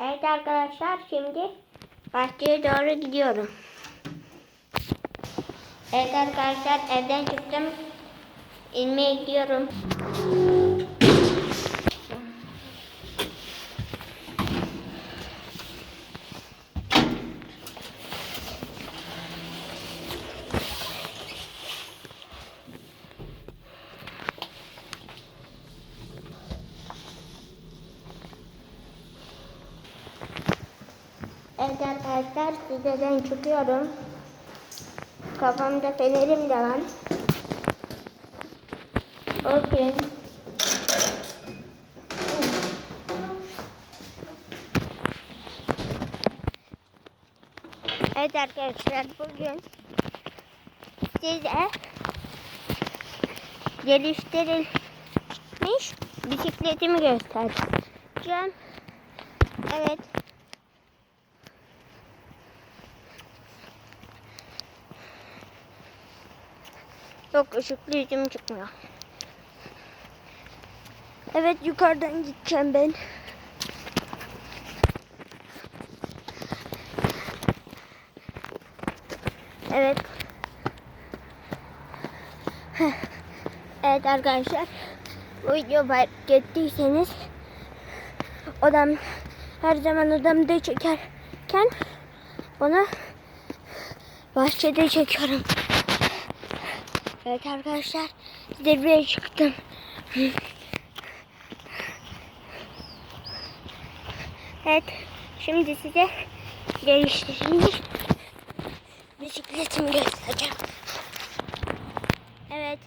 Evet arkadaşlar şimdi bahçeye doğru gidiyorum. Evet arkadaşlar evden çıktım. İnmeye gidiyorum. Evet arkadaşlar siteden çıkıyorum. Kafamda fenerim de var. Okey. Evet arkadaşlar bugün size geliştirilmiş bisikletimi göstereceğim. Evet. Yok ışıklı yüzüm çıkmıyor. Evet yukarıdan gideceğim ben. Evet. Evet arkadaşlar. Bu video fark ettiyseniz odam her zaman odamda çekerken bunu bahçede çekiyorum. Evet arkadaşlar zirveye çıktım. Evet şimdi size geliştirilmiş bisikletimi göstereceğim. Evet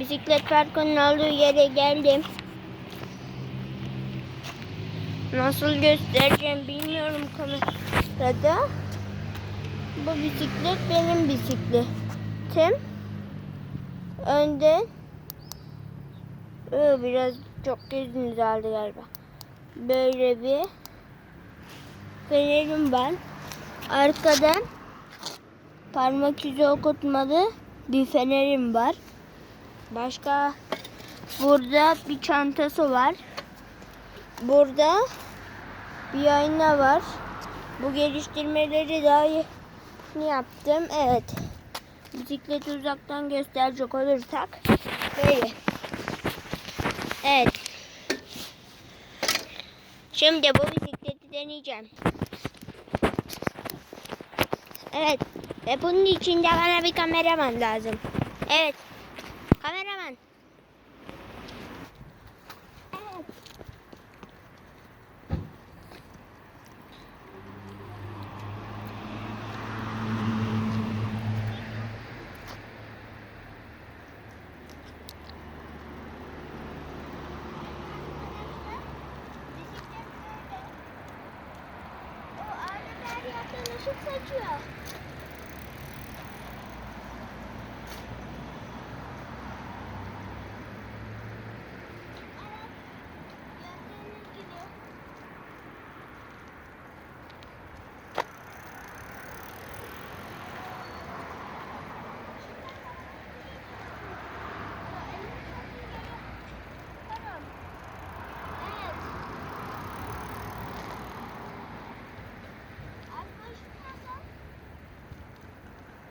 bisiklet parkının olduğu yere geldim. Nasıl göstereceğim bilmiyorum kamerada. Bu bisiklet benim bisikletim önden Ee, biraz çok gözünüz aldı galiba. Böyle bir fenerim var. Arkadan parmak izi okutmalı bir fenerim var. Başka burada bir çantası var. Burada bir ayna var. Bu geliştirmeleri daha yeni yaptım. Evet. Bisikleti uzaktan gösterecek olursak böyle. Evet. Şimdi bu bisikleti deneyeceğim. Evet. Ve bunun için de bana bir kameraman lazım. Evet. Kameraman. Evet. 就在这。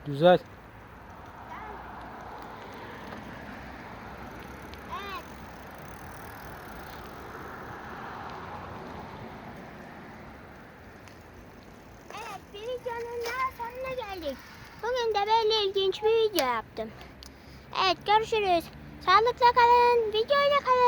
Güzel. Bugün de böyle ilginç bir video yaptım. Evet, görüşürüz. Sağlıkla kalın, videoyla kalın.